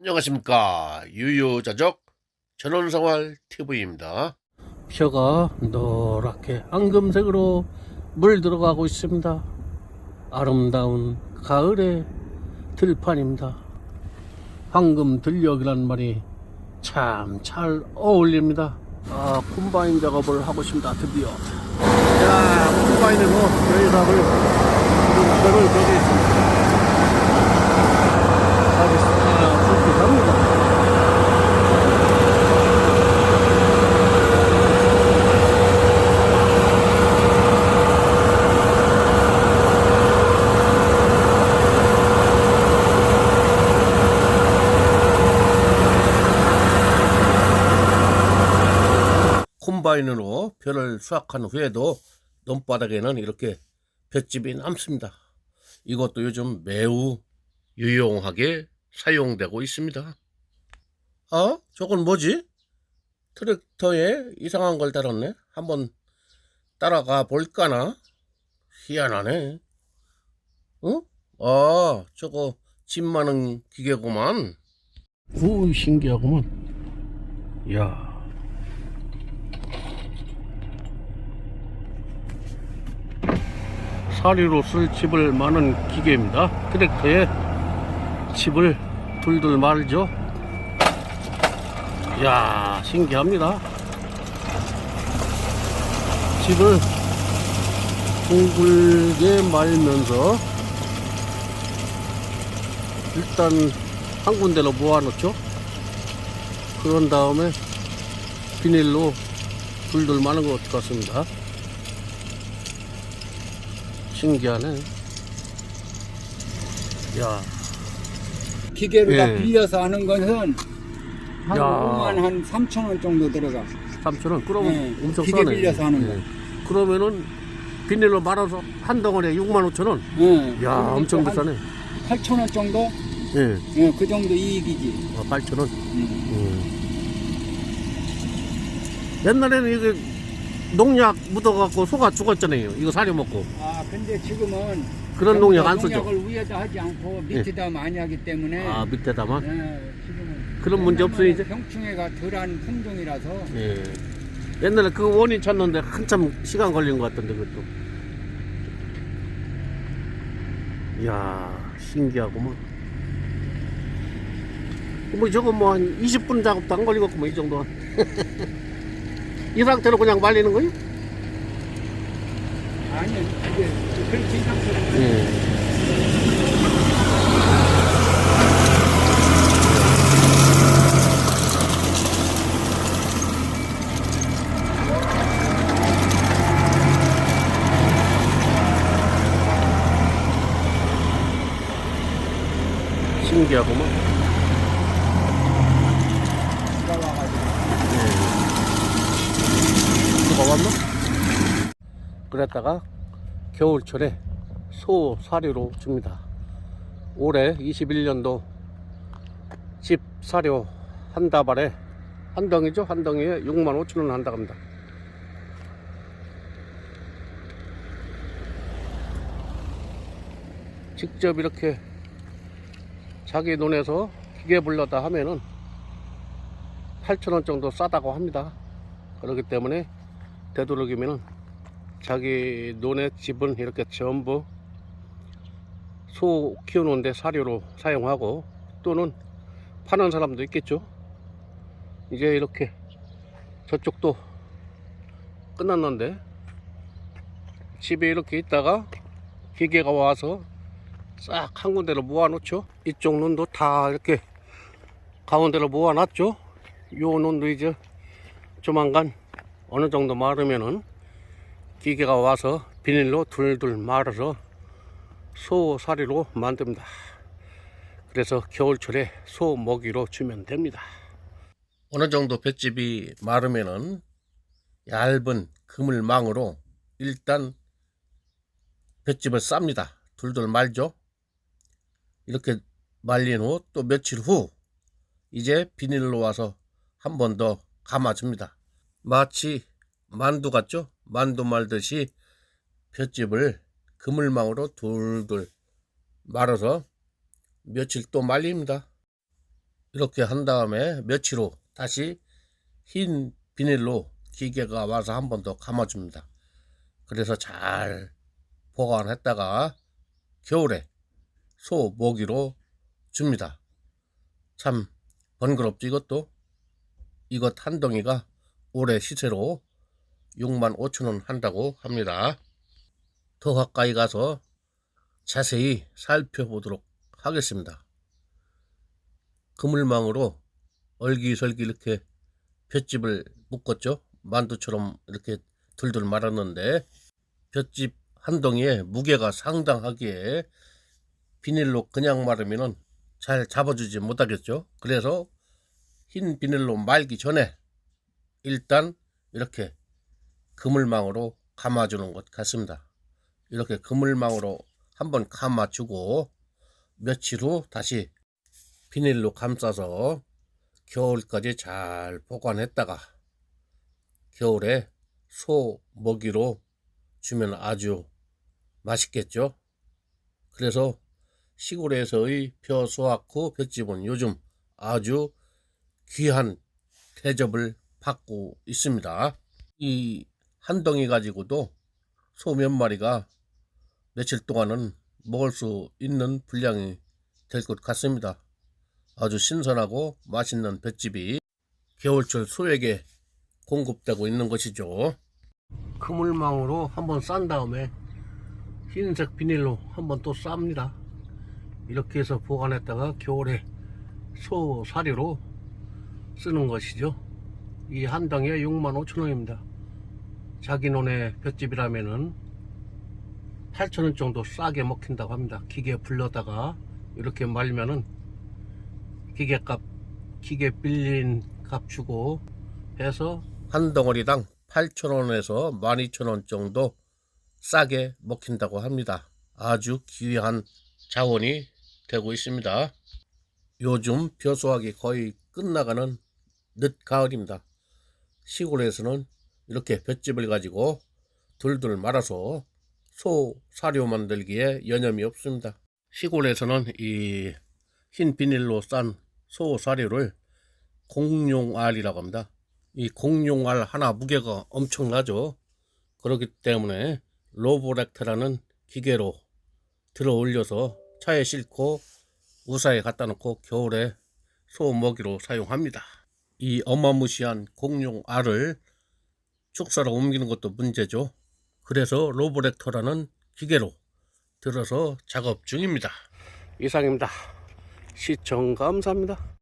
안녕하십니까 유유자적 전원생활 TV입니다. 벼가 노랗게 앙금색으로 물 들어가고 있습니다. 아름다운 가을의 들판입니다. 황금 들녘이란 말이 참 잘 어울립니다. 아, 콤바인 작업을 하고 있습니다. 드디어. 자, 콤바인으로 열삽을 이걸 거기 있습니다. 그렇게 갑니다. 콤바인으로 벼를 수확한 후에도 논바닥에는 이렇게 볏집이 남습니다. 이것도 요즘 매우 유용하게 사용되고 있습니다. 어? 저건 뭐지? 트랙터에 이상한 걸 달았네. 한번 따라가 볼까나? 희한하네. 어? 아, 저거 짐 많은 기계구만. 오, 신기하구만. 야 사리로 쓸 칩을 많은 기계입니다. 트랙터에 칩을 둘둘 말죠. 야 신기합니다. 칩을 둥글게 말면서 일단 한 군데로 모아놓죠. 그런 다음에 비닐로 둘둘 마는 것 같습니다. 신기하네. 야, 기계로 다 예. 빌려서 하는 것은 한 야. 5만 한 3천 원 정도 들어가. 3,000원. 그러면 예, 엄청 기계 싸네. 빌려서 하는 거. 그러면은 비닐로 말아서 한 덩어리에 6만 5천 원. 예. 야, 엄청 그러니까 비싸네. 한 8천 원 정도? 예, 예, 그 정도 이익이지. 어, 8천 원. 음. 음. 옛날에는 이게 농약 묻어갖고 소가 죽었잖아요. 이거 사료 먹고. 아, 근데 지금은 그런 농약 다안 쓰죠. 농약을 위에다 하지 않고 밑에다 많이 하기 때문에 아, 밑에다만. 예, 지금은 그런 문제 없어요, 이제? 병충해가 덜한 품종이라서 예. 옛날에 그 원인 찾는데 한참 시간 걸린 것 같던데, 그것도. 이야, 신기하구만. 뭐, 저거 뭐, 한 20분 작업도 안 걸리겠구만, 이 정도. 이 상태로 그냥 말리는 거요? 아니 이게 그렇게 이상스럽게 예. 신기하구만. 와가지고 누가 왔나? 그랬다가 겨울철에 소 사료로 줍니다. 올해 21년도 집 사료 한 다발에 한 덩이죠? 한 덩이에 6만 5천 원 한다 합니다. 직접 이렇게 자기 논에서 기계 불러다 하면은 8천 원 정도 싸다고 합니다. 그렇기 때문에 되도록이면은 자기 논의 집은 이렇게 전부 소 키우는데 사료로 사용하고 또는 파는 사람도 있겠죠. 이제 이렇게 저쪽도 끝났는데 집에 이렇게 있다가 기계가 와서 싹 한 군데로 모아놓죠. 이쪽 논도 다 이렇게 가운데로 모아놨죠. 요 논도 이제 조만간 어느 정도 마르면은 기계가 와서 비닐로 둘둘 말아서 소 사리로 만듭니다. 그래서 겨울철에 소 먹이로 주면 됩니다. 어느 정도 볏집이 마르면은 얇은 그물망으로 일단 볏집을 쌉니다. 둘둘 말죠. 이렇게 말린 후 또 며칠 후 이제 비닐로 와서 한 번 더 감아줍니다. 마치 만두 같죠? 만두 말듯이 볏집을 그물망으로 둘둘 말아서 며칠 또 말립니다. 이렇게 한 다음에 며칠 후 다시 흰 비닐로 기계가 와서 한 번 더 감아줍니다. 그래서 잘 보관했다가 겨울에 소 먹이로 줍니다. 참 번거롭지 이것도 이것 한 덩이가 올해 시세로 6만 5천 원 한다고 합니다. 더 가까이 가서 자세히 살펴보도록 하겠습니다. 그물망으로 얼기설기 이렇게 볏집을 묶었죠. 만두처럼 이렇게 둘둘 말았는데 볏집 한 덩이에 무게가 상당하기에 비닐로 그냥 말으면은 잘 잡아주지 못하겠죠. 그래서 흰 비닐로 말기 전에 일단 이렇게 그물망으로 감아주는 것 같습니다. 이렇게 그물망으로 한번 감아주고 며칠 후 다시 비닐로 감싸서 겨울까지 잘 보관했다가 겨울에 소 먹이로 주면 아주 맛있겠죠. 그래서 시골에서의 벼 수확 후 볏집은 요즘 아주 귀한 대접을 받고 있습니다. 이 한 덩이 가지고도 소 몇 마리가 며칠 동안은 먹을 수 있는 분량이 될 것 같습니다. 아주 신선하고 맛있는 볏집이 겨울철 소에게 공급되고 있는 것이죠. 그물망으로 한번 싼 다음에 흰색 비닐로 한번 또 쌉니다. 이렇게 해서 보관했다가 겨울에 소 사료로 쓰는 것이죠. 이 한 덩이에 6만 5천 원입니다. 자기 논의 볏집이라면은 8천 원 정도 싸게 먹힌다고 합니다. 기계 불러다가 이렇게 말면은 기계 값, 기계 빌린 값 주고 해서 한 덩어리당 8,000원에서 12,000원 정도 싸게 먹힌다고 합니다. 아주 귀한 자원이 되고 있습니다. 요즘 벼수학이 거의 끝나가는 늦가을입니다. 시골에서는 이렇게 볏집을 가지고 둘둘 말아서 소 사료 만들기에 여념이 없습니다. 시골에서는 이 흰 비닐로 싼 소 사료를 공룡알이라고 합니다. 이 공룡알 하나 무게가 엄청나죠. 그렇기 때문에 로보렉트라는 기계로 들어 올려서 차에 싣고 우사에 갖다 놓고 겨울에 소 먹이로 사용합니다. 이 어마무시한 공룡알을 축사로 옮기는 것도 문제죠. 그래서 로보렉터라는 기계로 들어서 작업 중입니다. 이상입니다. 시청 감사합니다.